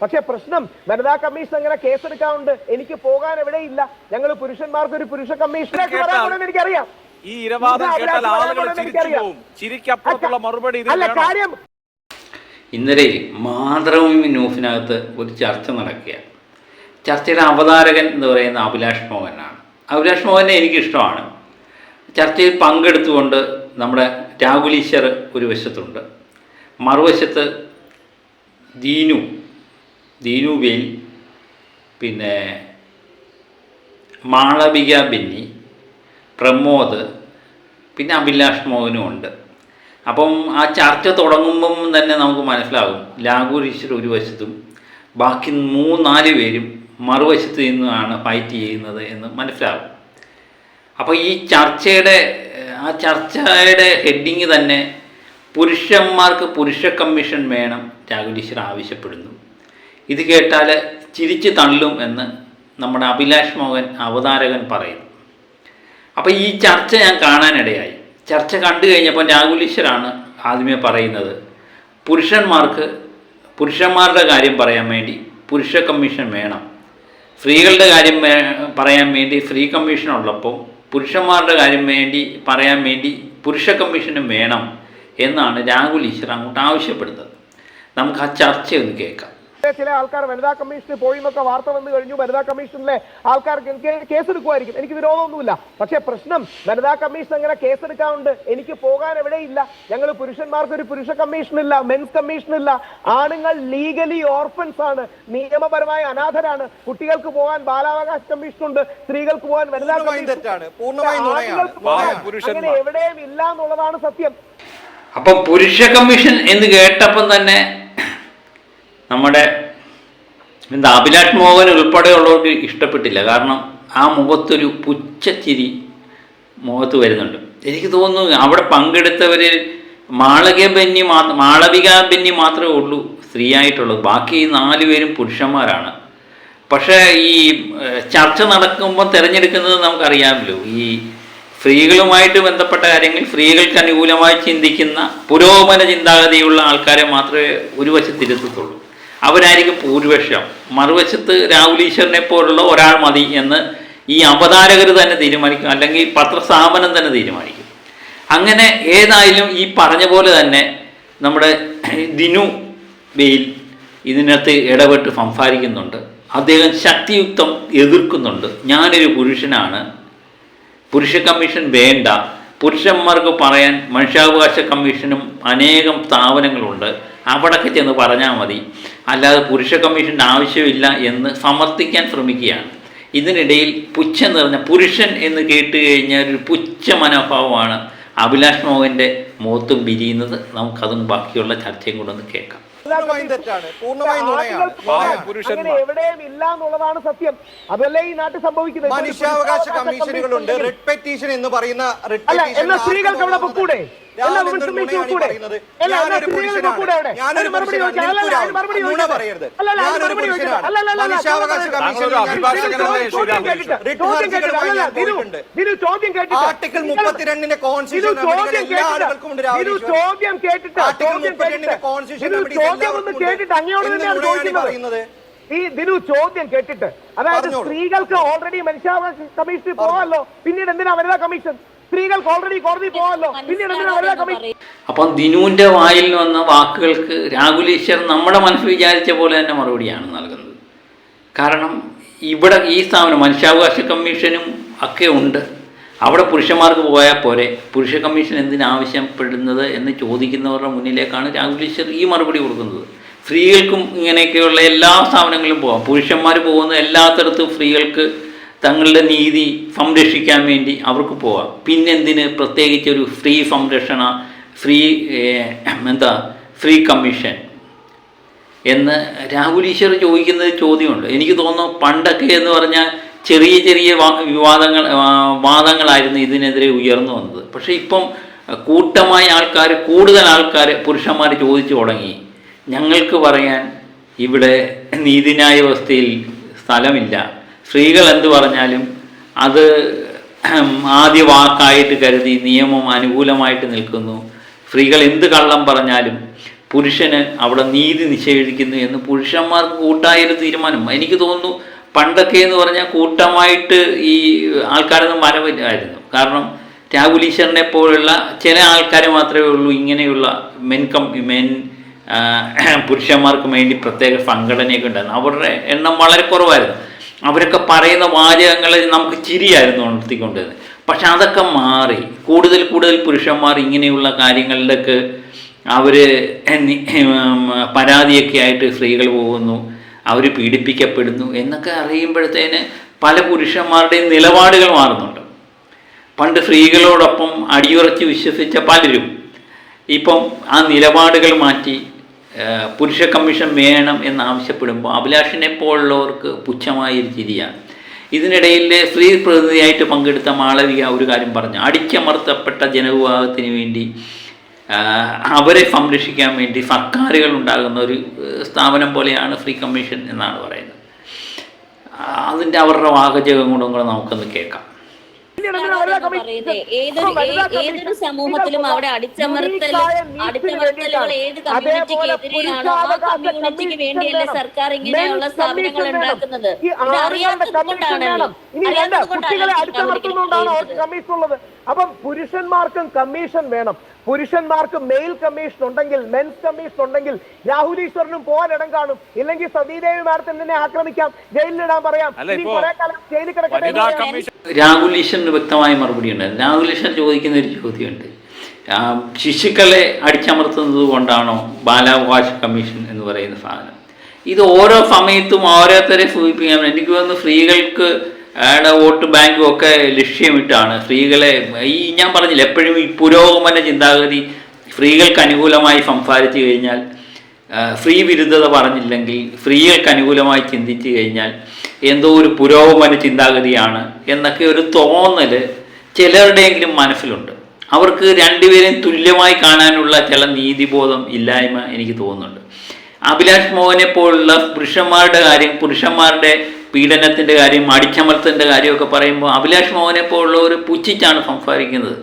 പക്ഷെ പ്രശ്നം വനിതാ കമ്മീഷൻ അങ്ങനെ കേസെടുക്കാറുണ്ട് എനിക്ക് പോകാൻ എവിടെയില്ല. ഞങ്ങൾ പുരുഷന്മാർക്ക് ഒരു പുരുഷ കമ്മീഷനെ എനിക്കറിയാം. ഈ ഇരവാദം കേട്ടാൽ ആളുകൾ ചിരിച്ചു. ചിരിക്കപ്പുറത്തുള്ള മറുപടി അല്ല കാര്യം ഇന്നലെ മാതൃഭൂമി ന്യൂസിനകത്ത് ഒരു ചർച്ച നടക്കുകയാണ്. ചർച്ചയുടെ അവതാരകൻ എന്ന് പറയുന്ന അഭിലാഷ് മോഹനാണ്. അഭിലാഷ് മോഹനെ എനിക്കിഷ്ടമാണ്. ചർച്ചയിൽ പങ്കെടുത്തുകൊണ്ട് നമ്മുടെ രാഹുൽ ഈശ്വർ ഒരു വശത്തുണ്ട്. മറുവശത്ത് ദീനു ദീനു ബെയിൽ പിന്നെ മാളവിക ബിന്നി പ്രമോദ് പിന്നെ അഭിലാഷ് മോഹനും ഉണ്ട്. അപ്പം ആ ചർച്ച തുടങ്ങുമ്പം തന്നെ നമുക്ക് മനസ്സിലാകും ലാഗൂർ ഈശ്വർ ഒരു വശത്തും ബാക്കി മൂന്നാൽ പേരും മറുവശത്ത് നിന്നാണ് ഫൈറ്റ് ചെയ്യുന്നത് എന്ന് മനസ്സിലാകും. അപ്പോൾ ഈ ചർച്ചയുടെ ആ ചർച്ചയുടെ ഹെഡിങ് തന്നെ പുരുഷന്മാർക്ക് പുരുഷ കമ്മീഷൻ വേണം രാഹുൽ ഈശ്വർ ആവശ്യപ്പെടുന്നു. ഇത് കേട്ടാൽ ചിരിച്ച് തള്ളും എന്ന് നമ്മുടെ അഭിലാഷ് മോഹൻ അവതാരകൻ പറയുന്നു. അപ്പോൾ ഈ ചർച്ച ഞാൻ കാണാനിടയായി. ചർച്ച കണ്ടു കഴിഞ്ഞപ്പോൾ രാഹുൽ ഈശ്വരാണ് ആദ്യമേ പറയുന്നത്. പുരുഷന്മാർക്ക് പുരുഷന്മാരുടെ കാര്യം പറയാൻ വേണ്ടി പുരുഷ കമ്മീഷൻ വേണം. സ്ത്രീകളുടെ കാര്യം പറയാൻ വേണ്ടി സ്ത്രീ കമ്മീഷൻ ഉള്ളപ്പോൾ പുരുഷന്മാരുടെ കാര്യം വേണ്ടി പറയാൻ വേണ്ടി പുരുഷ കമ്മീഷനും വേണം എന്നാണ് രാഹുൽ ഈശ്വർ അങ്ങോട്ട് ആവശ്യപ്പെടുന്നത്. നമുക്ക് ആ ചർച്ച ഒന്ന് കേൾക്കാം. ചില ആൾക്കാർ വനിതാ കമ്മീഷനിൽ പോയി എന്നൊക്കെ വാർത്ത വന്നു കഴിഞ്ഞു. വനിതാ കമ്മീഷനിലെ ആൾക്കാർക്ക് എനിക്ക് കേസെടുക്കുമായിരിക്കും. എനിക്ക് വിരോധമൊന്നുമില്ല. പക്ഷേ പ്രശ്നം വനിതാ കമ്മീഷൻ അങ്ങനെ കേസെടുക്കാറുണ്ട്. എനിക്ക് പോകാൻ എവിടെയില്ല ഞങ്ങൾ പുരുഷന്മാർക്ക് ഒരു പുരുഷ കമ്മീഷൻ ഇല്ല മെൻസ് കമ്മീഷൻ ഇല്ല ആണുങ്ങൾ ലീഗലി ഓർഫൻസ് ആണ്. നിയമപരമായ അനാഥരാണ്. കുട്ടികൾക്ക് പോകാൻ ബാലാവകാശ കമ്മീഷൻ ഉണ്ട് സ്ത്രീകൾക്ക് പോകാൻ വനിതാ കമ്മീഷൻ. അങ്ങനെ എവിടെയും ഇല്ല എന്നുള്ളതാണ് സത്യം. അപ്പം പുരുഷ കമ്മീഷൻ എന്ന് കേട്ടപ്പം തന്നെ നമ്മുടെ എന്താ അഭിലാഷ് മോഹൻ ഉൾപ്പെടെയുള്ളവർക്ക് ഇഷ്ടപ്പെട്ടില്ല. കാരണം ആ മുഖത്തൊരു പുച്ഛച്ചിരി മുഖത്ത് വരുന്നുണ്ട്. എനിക്ക് തോന്നുന്നു അവിടെ പങ്കെടുത്തവരിൽ മാളക ബെന്നി മാത്രം മാളവിക ബെന്നി മാത്രമേ ഉള്ളൂ സ്ത്രീയായിട്ടുള്ളത്. ബാക്കി നാല് പേരും പുരുഷന്മാരാണ്. പക്ഷേ ഈ ചർച്ച നടക്കുമ്പോൾ തിരഞ്ഞെടുക്കുന്നത് നമുക്കറിയാമല്ലോ. ഈ സ്ത്രീകളുമായിട്ട് ബന്ധപ്പെട്ട കാര്യങ്ങൾ സ്ത്രീകൾക്ക് അനുകൂലമായി ചിന്തിക്കുന്ന പുരോഗമന ചിന്താഗതിയുള്ള ആൾക്കാരെ മാത്രമേ ഒരു വശത്തിരുത്തത്തുള്ളൂ അവരായിരിക്കും ഭൂരിപക്ഷം. മറുവശത്ത് രാഹുൽ ഈശ്വറിനെ പോലുള്ള ഒരാൾ മതി എന്ന് ഈ അവതാരകർ തന്നെ തീരുമാനിക്കും അല്ലെങ്കിൽ പത്രസ്ഥാപനം തന്നെ തീരുമാനിക്കും. അങ്ങനെ ഏതായാലും ഈ പറഞ്ഞ പോലെ തന്നെ നമ്മുടെ ദിനു ബെയിൽ ഇതിനകത്ത് ഇടപെട്ട് സംസാരിക്കുന്നുണ്ട്. അദ്ദേഹം ശക്തിയുക്തം എതിർക്കുന്നുണ്ട്. ഞാനൊരു പുരുഷനാണ്. പുരുഷ കമ്മീഷൻ വേണ്ട. പുരുഷന്മാർക്ക് പറയാൻ മനുഷ്യാവകാശ കമ്മീഷനും അനേകം സ്ഥാപനങ്ങളുണ്ട്. അവിടൊക്കെ ചെന്ന് പറഞ്ഞാൽ മതി. അല്ലാതെ പുരുഷ കമ്മീഷന്റെ ആവശ്യമില്ല എന്ന് സമർത്ഥിക്കാൻ ശ്രമിക്കുകയാണ്. ഇതിനിടയിൽ പുച്ഛം നിറഞ്ഞ പുരുഷൻ എന്ന് കേട്ട് കഴിഞ്ഞാൽ ഒരു പുച്ഛ മനോഭാവമാണ്. അഭിലാഷ് മോഹന്റെ മുഖത്തും വിരിയുന്നത്. നമുക്കതും ബാക്കിയുള്ള ചർച്ചയും കൂടെ ഒന്ന് കേൾക്കാം. പൂർണമായും തെറ്റാണ്. പൂർണമായും നുണയാണ്. ആണുങ്ങൾക്ക് പോകാൻ അങ്ങനെ എവിടെയും ഇല്ല എന്നുള്ളതാണ് സത്യം. അതല്ലേ ഈ നാട്ടിൽ സംഭവിക്കുന്നത്? മനുഷ്യാവകാശ കമ്മീഷനുകളുണ്ട്. റെഡ് പെറ്റീഷൻ എന്ന് പറയുന്ന റെഡ് അല്ല പെറ്റീഷൻ സ്ത്രീകൾക്ക് അവിടെ പൊക്കൂടെ ചോദ്യം കേട്ടിട്ട്, ചോദ്യം കേട്ടിട്ട്, അങ്ങയോട് തന്നെയാണ് ഈ ചോദിക്കുന്നത്? ഈ ദിനു ചോദ്യം കേട്ടിട്ട്. അതായത് സ്ത്രീകൾക്ക് ഓൾറെഡി മനുഷ്യാവകാശ കമ്മീഷനിൽ പോവാല്ലോ പിന്നീട് എന്തിനാ വനിതാ കമ്മീഷൻ സ്ത്രീകൾക്ക് ഓൾറെഡി കോടതി പോവാല്ലോ പിന്നീട് എന്തിനാ വനിതാ കമ്മീഷൻ അപ്പം ദിനുവിന്റെ വായിൽ വന്ന വാക്കുകൾക്ക് രാഹുൽ ഈശ്വർ നമ്മുടെ മനസ്സ് വിചാരിച്ച പോലെ തന്നെ മറുപടിയാണ് നൽകുന്നത്. കാരണം ഇവിടെ ഈ സ്ഥാപനം മനുഷ്യാവകാശ കമ്മീഷനും ഒക്കെ ഉണ്ട്. അവിടെ പുരുഷന്മാർക്ക് പോയാൽ പോരെ. പുരുഷ കമ്മീഷൻ എന്തിനാവശ്യപ്പെടുന്നത് എന്ന് ചോദിക്കുന്നവരുടെ മുന്നിലേക്കാണ് രാഹുൽ ഈശ്വർ ഈ മറുപടി കൊടുക്കുന്നത്. സ്ത്രീകൾക്കും ഇങ്ങനെയൊക്കെയുള്ള എല്ലാ സ്ഥാപനങ്ങളിലും പോകാം പുരുഷന്മാർ പോകുന്ന എല്ലാത്തരത്തും സ്ത്രീകൾക്ക് തങ്ങളുടെ നീതി സംരക്ഷിക്കാൻ വേണ്ടി അവർക്ക് പോവാം. പിന്നെന്തിന്? പ്രത്യേകിച്ച് ഒരു സ്ത്രീ സംരക്ഷണ സ്ത്രീ എന്താ സ്ത്രീ കമ്മീഷൻ എന്ന് രാഹുൽ ഈശ്വർ ചോദിക്കുന്നത് ചോദ്യമുണ്ട്. എനിക്ക് തോന്നുന്നു പണ്ടൊക്കെ എന്ന് പറഞ്ഞാൽ ചെറിയ ചെറിയ വിവാദങ്ങൾ വാദങ്ങളായിരുന്നു ഇതിനെതിരെ ഉയർന്നു വന്നത്. പക്ഷേ ഇപ്പം കൂട്ടമായ ആൾക്കാർ കൂടുതൽ ആൾക്കാർ പുരുഷന്മാർ ചോദിച്ചു തുടങ്ങി. ഞങ്ങൾക്ക് പറയാൻ ഇവിടെ നീതിന്യായ വ്യവസ്ഥയിൽ സ്ഥലമില്ല. സ്ത്രീകൾ എന്ത് പറഞ്ഞാലും അത് ആദ്യ വാക്കായിട്ട് കരുതി നിയമം അനുകൂലമായിട്ട് നിൽക്കുന്നു. സ്ത്രീകൾ എന്ത് കള്ളം പറഞ്ഞാലും പുരുഷന് അവിടെ നീതി നിഷേധിക്കുന്നു എന്ന് പുരുഷന്മാർക്ക് കൂട്ടായൊരു തീരുമാനം. എനിക്ക് തോന്നുന്നു പണ്ടൊക്കെ എന്ന് പറഞ്ഞാൽ കൂട്ടമായിട്ട് ഈ ആൾക്കാരൊന്നും മരവില്ലായിരുന്നു കാരണം രാഹുൽ പോലുള്ള ചില ആൾക്കാർ മാത്രമേ ഉള്ളൂ ഇങ്ങനെയുള്ള മെൻ കം മെൻ പുരുഷന്മാർക്ക് വേണ്ടി പ്രത്യേക സംഘടനയൊക്കെ ഉണ്ടായിരുന്നു. അവരുടെ എണ്ണം വളരെ കുറവായിരുന്നു. അവരൊക്കെ പറയുന്ന വാചകങ്ങൾ നമുക്ക് ചിരിയായിരുന്നു ഉണർത്തിക്കൊണ്ടിരുന്നത്. പക്ഷെ അതൊക്കെ മാറി. കൂടുതൽ കൂടുതൽ പുരുഷന്മാർ ഇങ്ങനെയുള്ള കാര്യങ്ങളിലൊക്കെ അവർ പരാതിയൊക്കെ ആയിട്ട് സ്ത്രീകൾ പോകുന്നു. അവർ പീഡിപ്പിക്കപ്പെടുന്നു എന്നൊക്കെ അറിയുമ്പോഴത്തേന് പല പുരുഷന്മാരുടെയും നിലപാടുകൾ മാറുന്നുണ്ട്. പണ്ട് സ്ത്രീകളോടൊപ്പം അടിയുറച്ച് വിശ്വസിച്ച പലരും ഇപ്പം ആ നിലപാടുകൾ മാറ്റി പുരുഷ കമ്മീഷൻ വേണം എന്നാവശ്യപ്പെടുമ്പോൾ അഭിലാഷിനെ പോലുള്ളവർക്ക് പുച്ഛമായൊരു ചിരിയാണ്. ഇതിനിടയിൽ സ്ത്രീ പ്രതിനിധിയായിട്ട് പങ്കെടുത്ത മാളവിക ഒരു കാര്യം പറഞ്ഞു. അടിച്ചമർത്തപ്പെട്ട ജനവിഭാഗത്തിന് വേണ്ടി അവരെ സംരക്ഷിക്കാൻ വേണ്ടി സർക്കാരുകൾ ഉണ്ടാകുന്ന ഒരു സ്ഥാപനം പോലെയാണ് ഫ്രീ കമ്മീഷൻ എന്നാണ് പറയുന്നത്. അതിന്റെ അതിന്റെ അവരുടെ വാഹചകം കൂടെ കൂടെ നമുക്കൊന്ന് കേൾക്കാം. ഏതൊരു സമൂഹത്തിലും അവിടെ അടിച്ചമർത്തൽ അടിച്ചമർത്തലുകൾ ഏത് കമ്മ്യൂണിറ്റിക്ക് എതിരെയാണോ ആ കമ്മ്യൂണിറ്റിക്ക് വേണ്ടിയല്ലേ സർക്കാർ ഇങ്ങനെയുള്ള സ്ഥാപനങ്ങൾ ഉണ്ടാക്കുന്നത്? ഇത് അറിയാത്തത് കൊണ്ടാണല്ലോ അറിയാത്തത് കുട്ടികളെ കൊണ്ടാണ് അപ്പം പുരുഷന്മാർക്കും കമ്മീഷൻ വേണം. പുരുഷന്മാർക്ക് മെയിൽ കമ്മീഷൻ ഉണ്ടെങ്കിൽ മെൻസ് കമ്മീഷൻ ഉണ്ടെങ്കിൽ രാഹുൽ ഈശ്വറിനും പോകാൻ ഇടം കാണും. ഇല്ലെങ്കിൽ സതീദേവി മാഡത്തിന് തന്നെ ആക്രമിക്കാം ജയിലിലിടാൻ പറയാം. ജയിലിൽ കിടക്കട്ടെ രാഹുൽ ഈശ്വറിന് വ്യക്തമായ മറുപടി ഉണ്ട്. രാഹുൽ ഈശ്വർ ചോദിക്കുന്ന ഒരു ചോദ്യമുണ്ട്. ശിശുക്കളെ അടിച്ചമർത്തുന്നത് കൊണ്ടാണോ ബാലാവകാശ കമ്മീഷൻ എന്ന് പറയുന്ന സാധനം? ഇത് ഓരോ സമയത്തും ഓരോരുത്തരെ സൂചിപ്പിക്കാൻ എനിക്ക് തോന്നുന്നു സ്ത്രീകൾക്ക് അയാളുടെ വോട്ട് ബാങ്കും ഒക്കെ ലക്ഷ്യമിട്ടാണ് സ്ത്രീകളെ ഈ ഞാൻ പറഞ്ഞില്ല എപ്പോഴും ഈ പുരോഗമന ചിന്താഗതി സ്ത്രീകൾക്ക് അനുകൂലമായി സംസാരിച്ചു കഴിഞ്ഞാൽ സ്ത്രീ വിരുദ്ധത പറഞ്ഞില്ലെങ്കിൽ സ്ത്രീകൾക്ക് അനുകൂലമായി ചിന്തിച്ചു കഴിഞ്ഞാൽ എന്തോ ഒരു പുരോഗമന ചിന്താഗതിയാണ് എന്നൊക്കെ ഒരു തോന്നൽ ചിലരുടെയെങ്കിലും മനസ്സിലുണ്ട്. അവർക്ക് രണ്ടുപേരെയും തുല്യമായി കാണാനുള്ള ചില നീതിബോധം ഇല്ലായ്മ എനിക്ക് തോന്നുന്നുണ്ട്. അഭിലാഷ് മോഹനെ പോലുള്ള പുരുഷന്മാരുടെ കാര്യം പുരുഷന്മാരുടെ പീഡനത്തിന്റെ കാര്യം അടിച്ചമർത്തലിന്റെ കാര്യമൊക്കെ പറയുമ്പോൾ അഭിലാഷ് മോഹനെ പോലുള്ള ഒരു പുച്ഛിച്ചാണ് സംസാരിക്കുന്നത്.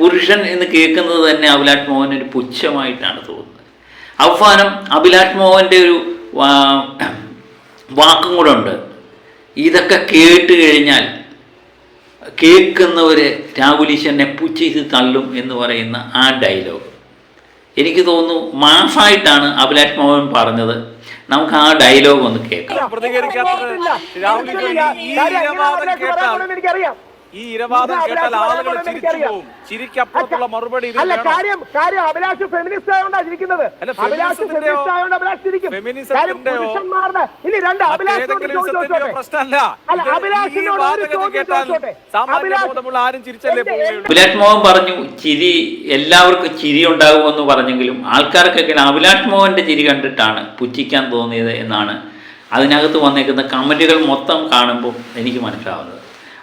പുരുഷൻ എന്ന് കേൾക്കുന്നത് തന്നെ അഭിലാഷ് മോഹൻ ഒരു പുച്ഛമായിട്ടാണ് തോന്നുന്നത്. അവസാനം അഭിലാഷ് മോഹന്റെ ഒരു വാക്കും കൂടെ ഉണ്ട്. ഇതൊക്കെ കേട്ട് കഴിഞ്ഞാൽ കേൾക്കുന്നവർ രാഹുലീശ്വരനെ പുച്ഛിച്ച് തള്ളും എന്ന് പറയുന്ന ആ ഡയലോഗ്. എനിക്ക് തോന്നുന്നു മാസായിട്ടാണ് അഭിലാഷ് മോഹൻ പറഞ്ഞത്. നമുക്ക് ആ ഡയലോഗ് ഒന്ന് കേൾക്കാം. ഈ ഇരവാദം കേട്ടാൽ ആളുകൾ ചിരിച്ചു പോകും. ചിരിക്കപ്പുറത്തുള്ള മറുപടി അല്ല കാര്യം കാര്യം അഭിലാഷ് ഫെമിനിസ്റ്റ് ആയതുകൊണ്ടാ ചിരിക്കുന്നത്. അഭിലാഷ് ഫെമിനിസ്റ്റ് ആയതുകൊണ്ട് അഭിലാഷ് ചിരിക്കും. പുരുഷന്മാരുടെ ഇനി രണ്ട് അഭിലാഷ് മോഹൻ പറഞ്ഞു ചിരി എല്ലാവർക്കും ചിരി ഉണ്ടാകുമെന്ന് പറഞ്ഞെങ്കിലും ആൾക്കാർക്കൊക്കെ അഭിലാഷ് മോഹന്റെ ചിരി കണ്ടിട്ടാണ് പുച്ഛിക്കാൻ തോന്നിയത് എന്നാണ് അതിനകത്ത് വന്നേക്കുന്ന കമന്റുകൾ മൊത്തം കാണുമ്പോൾ എനിക്ക് മനസ്സിലാവുന്നത്.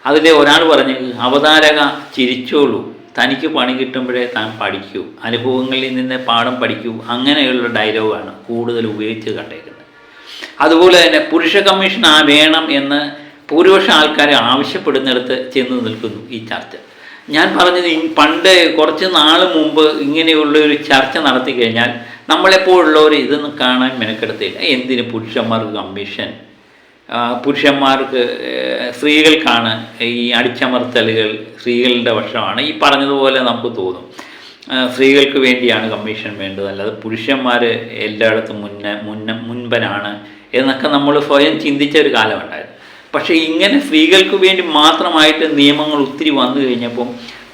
അതിലെ ഒരാൾ പറഞ്ഞു അവതാരക ചിരിച്ചോളൂ. തനിക്ക് പണി കിട്ടുമ്പോഴേ താൻ പഠിക്കൂ. അനുഭവങ്ങളിൽ നിന്ന് പാഠം പഠിക്കൂ. അങ്ങനെയുള്ള ഡയലോഗാണ് കൂടുതൽ ഉപയോഗിച്ച് കണ്ടേക്കുന്നത് അതുപോലെ തന്നെ പുരുഷ കമ്മീഷൻ ആ വേണം എന്ന് ഭൂരിപക്ഷം ആൾക്കാരെ ആവശ്യപ്പെടുന്നിടത്ത് ചെന്ന് നിൽക്കുന്നു ഈ ചർച്ച. ഞാൻ പറഞ്ഞത് പണ്ട് കുറച്ച് നാൾ മുമ്പ് ഇങ്ങനെയുള്ള ഒരു ചർച്ച നടത്തി കഴിഞ്ഞാൽ നമ്മളെപ്പോഴുള്ളവർ ഇതൊന്നും കാണാൻ മെനക്കെടുത്തില്ല. എന്തിന് പുരുഷന്മാർക്ക് കമ്മീഷൻ? പുരുഷന്മാർക്ക് സ്ത്രീകൾക്കാണ് ഈ അടിച്ചമർത്തലുകൾ സ്ത്രീകളുടെ വശമാണ് ഈ പറഞ്ഞതുപോലെ നമുക്ക് തോന്നും. സ്ത്രീകൾക്ക് വേണ്ടിയാണ് കമ്മീഷൻ വേണ്ടത്. അല്ലാതെ പുരുഷന്മാർ എല്ലായിടത്തും മുന്നേ മുന്ന മുൻപനാണ് എന്നൊക്കെ നമ്മൾ സ്വയം ചിന്തിച്ച ഒരു കാലമുണ്ടായിരുന്നു. പക്ഷേ ഇങ്ങനെ സ്ത്രീകൾക്ക് വേണ്ടി മാത്രമായിട്ട് നിയമങ്ങൾ ഒത്തിരി വന്നു കഴിഞ്ഞപ്പം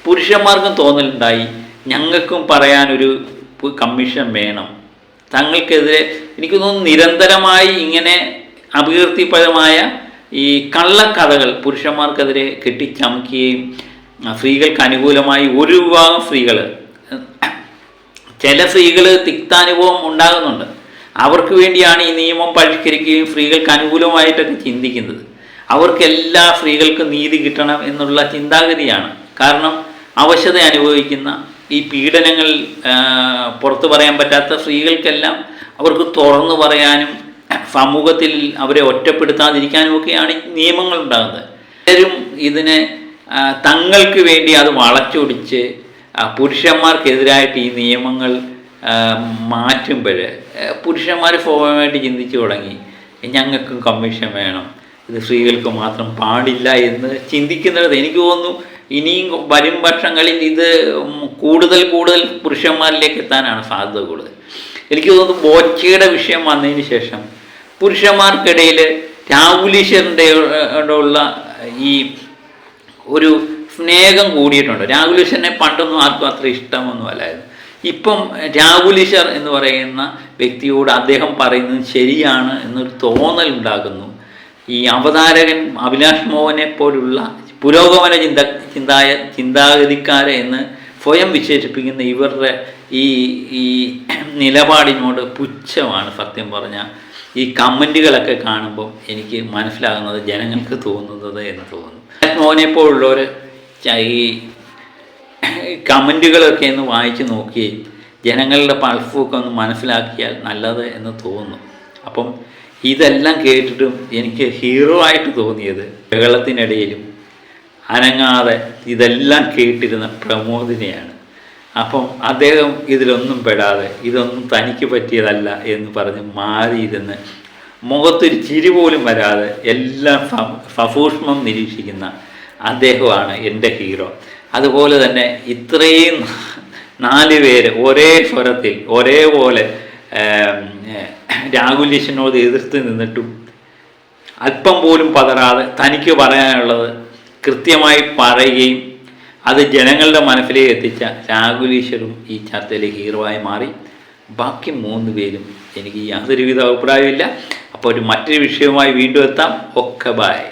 പുരുഷന്മാർക്കും തോന്നലുണ്ടായി. ഞങ്ങൾക്കും പറയാനൊരു കമ്മീഷൻ വേണം. തങ്ങൾക്കെതിരെ എനിക്ക് തോന്നുന്നു നിരന്തരമായി ഇങ്ങനെ അപകീർത്തിപരമായ ഈ കള്ളക്കഥകൾ പുരുഷന്മാർക്കെതിരെ കെട്ടിച്ചമക്കുകയും സ്ത്രീകൾക്ക് അനുകൂലമായി ഒരു വിഭാഗം സ്ത്രീകൾ ചില സ്ത്രീകൾ തിക്താനുഭവം ഉണ്ടാകുന്നുണ്ട്. അവർക്ക് വേണ്ടിയാണ് ഈ നിയമം പരിഷ്കരിക്കുകയും സ്ത്രീകൾക്ക് അനുകൂലമായിട്ടൊക്കെ ചിന്തിക്കുന്നത്. അവർക്ക് എല്ലാ സ്ത്രീകൾക്കും നീതി കിട്ടണം എന്നുള്ള ചിന്താഗതിയാണ്. കാരണം അവശത അനുഭവിക്കുന്ന ഈ പീഡനങ്ങൾ പുറത്തു പറയാൻ പറ്റാത്ത സ്ത്രീകൾക്കെല്ലാം അവർക്ക് തുറന്നു പറയാനും സമൂഹത്തിൽ അവരെ ഒറ്റപ്പെടുത്താതിരിക്കാനുമൊക്കെയാണ് നിയമങ്ങൾ ഉണ്ടാകുന്നത്. പലരും ഇതിനെ തങ്ങൾക്ക് വേണ്ടി അത് വളച്ചൊടിച്ച് പുരുഷന്മാർക്കെതിരായിട്ട് ഈ നിയമങ്ങൾ മാറ്റുമ്പോൾ പുരുഷന്മാർ സ്വാഭാവികമായിട്ട് ചിന്തിച്ചു തുടങ്ങി. ഞങ്ങൾക്കും കമ്മീഷൻ വേണം. ഇത് സ്ത്രീകൾക്ക് മാത്രം പാടില്ല എന്ന് ചിന്തിക്കുന്നത് എനിക്ക് തോന്നുന്നു ഇനിയും വരും വർഷങ്ങളിൽ ഇത് കൂടുതൽ കൂടുതൽ പുരുഷന്മാരിലേക്ക് എത്താനാണ് സാധ്യത കൂടുതൽ. എനിക്ക് തോന്നുന്നു ബോച്ചയുടെ വിഷയം വന്നതിന് ശേഷം പുരുഷന്മാർക്കിടയിൽ രാഹുലീശ്വരന്റെ ഉള്ള ഈ ഒരു സ്നേഹം കൂടിയിട്ടുണ്ട്. രാഹുലീശ്വരനെ പണ്ടൊന്നും ആർക്കും അത്ര ഇഷ്ടമൊന്നും അല്ലായിരുന്നു. ഇപ്പം രാഹുലീശ്വർ എന്ന് പറയുന്ന വ്യക്തിയോട് അദ്ദേഹം പറയുന്നത് ശരിയാണ് എന്നൊരു തോന്നൽ ഉണ്ടാകുന്നു. ഈ അവതാരകൻ അഭിലാഷ് മോഹനെ പോലുള്ള പുരോഗമന ചിന്ത ചിന്തായ ചിന്താഗതിക്കാരെ എന്ന് സ്വയം വിശേഷിപ്പിക്കുന്ന ഇവരുടെ ഈ ഈ നിലപാടിനോട് പുച്ഛമാണ് സത്യം പറഞ്ഞാൽ ഈ കമന്റുകളൊക്കെ കാണുമ്പോൾ എനിക്ക് മനസ്സിലാകുന്നത് ജനങ്ങൾക്ക് തോന്നുന്നത് എന്ന് തോന്നുന്നു. മോനെ പോലുള്ളവർ ഈ കമന്റുകളൊക്കെ ഒന്ന് വായിച്ച് നോക്കി ജനങ്ങളുടെ പൾസൊക്കെ ഒന്ന് മനസ്സിലാക്കിയാൽ നല്ലത് എന്ന് തോന്നുന്നു. അപ്പം ഇതെല്ലാം കേട്ടിട്ടും എനിക്ക് ഹീറോ ആയിട്ട് തോന്നിയത് ബഹളത്തിനിടയിലും അനങ്ങാതെ ഇതെല്ലാം കേട്ടിരുന്ന പ്രമോദിനെയാണ്. അപ്പം അദ്ദേഹം ഇതിലൊന്നും പെടാതെ ഇതൊന്നും തനിക്ക് പറ്റിയതല്ല എന്ന് പറഞ്ഞ് മാറിയിരുന്ന് മുഖത്തൊരു ചിരി പോലും വരാതെ എല്ലാം സഫൂഷ്മം നിരീക്ഷിക്കുന്ന അദ്ദേഹമാണ് എന്റെ ഹീറോ. അതുപോലെ തന്നെ ഇത്രയും നാല് പേര് ഒരേ സ്വരത്തിൽ ഒരേപോലെ രാഹുലീഷിനോട് എതിർത്ത് നിന്നിട്ടും അല്പം പോലും പതറാതെ തനിക്ക് പറയാനുള്ളത് കൃത്യമായി പറയുകയും അത് ജനങ്ങളുടെ മനസ്സിലേക്ക് എത്തിച്ച രാഹുലീശ്വറും ഈ ചർച്ചയിലെ ഹീറോയായി മാറി. ബാക്കി മൂന്ന് പേരും എനിക്ക് യാതൊരുവിധ അഭിപ്രായമില്ല അപ്പോൾ ഒരു മറ്റൊരു വിഷയവുമായി വീണ്ടും എത്താം. ഒക്കെ ബായ്